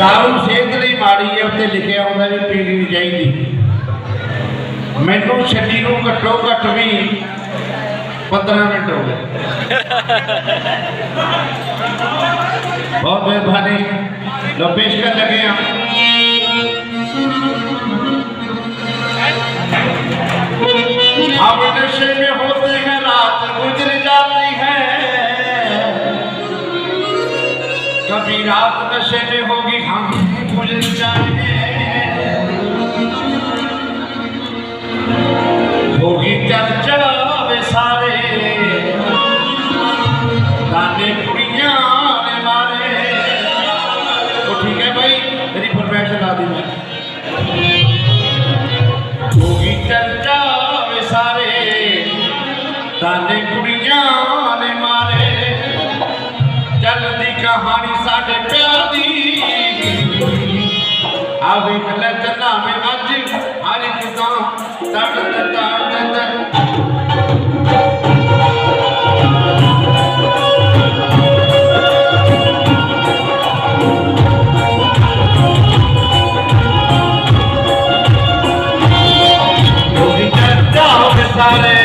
दारू सेहत नहीं माड़ी है उसे लिखे उन्होंने पीनी चाहिए मैनू शरीर घटो घट भी पंद्रह मिनट हो गए बहुत मेहरबानी जो पेश कर लगे हम अपने शरीर रात नशे में होगी हम भूल जाएँगे। ਕਹਾਣੀ ਸਾਡੇ ਪਿਆਰ ਦੀ ਆ ਵੇਖ ਲੈ ਚੰਨਾ ਮੈਂ ਅੱਜ ਹਰ ਇੱਕ ਦਾ ਤੜ ਤੜ ਤੜ ਹੋਗੀ ਚਰਚਾ ਵੇ ਸਾਰੇ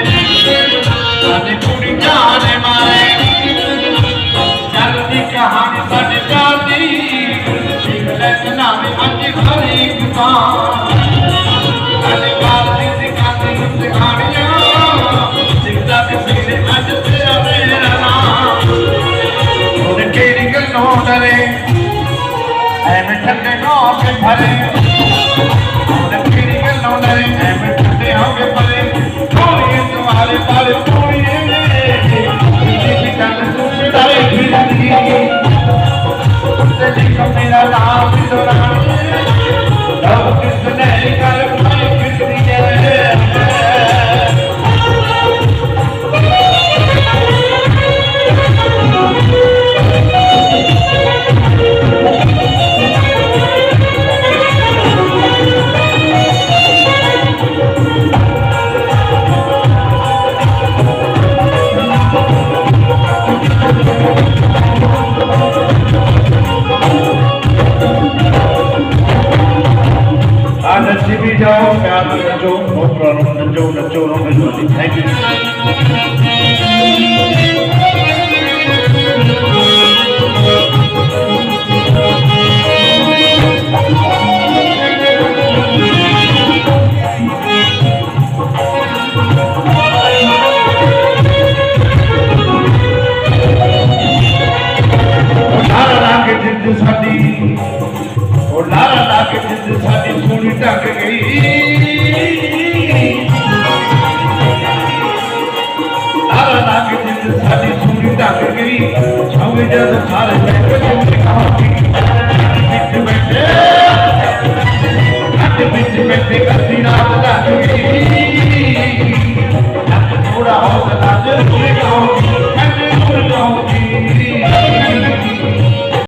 ਦਾਨੇ ઉતરે એમ ઠંડનો કે ભરે. ફરી ગયેલો ડરે जाओ प्यार में नचो बहुत पुराणो नचो नचो नचो नचो थैंक यू ਸਾਡੀ ਸੋਹਣੀ ਢੱਕ ਗਈ। ਲਾਰਾ ਲਾ ਕੇ ਸਾਡੀ ਸੋਹਣੀ ਢੱਕ ਗਈ। ਛਾਵੇਂ ਜਦ ਸਾਰੇ ਬੈਠੇ ਤੇ ਕਹਾਂਗੀ ਵਿੱਚ ਬੈਠੇ। ਅੱਡ ਵਿੱਚ ਬੈਠੇ ਕਰਦੀ ਰਾਤ।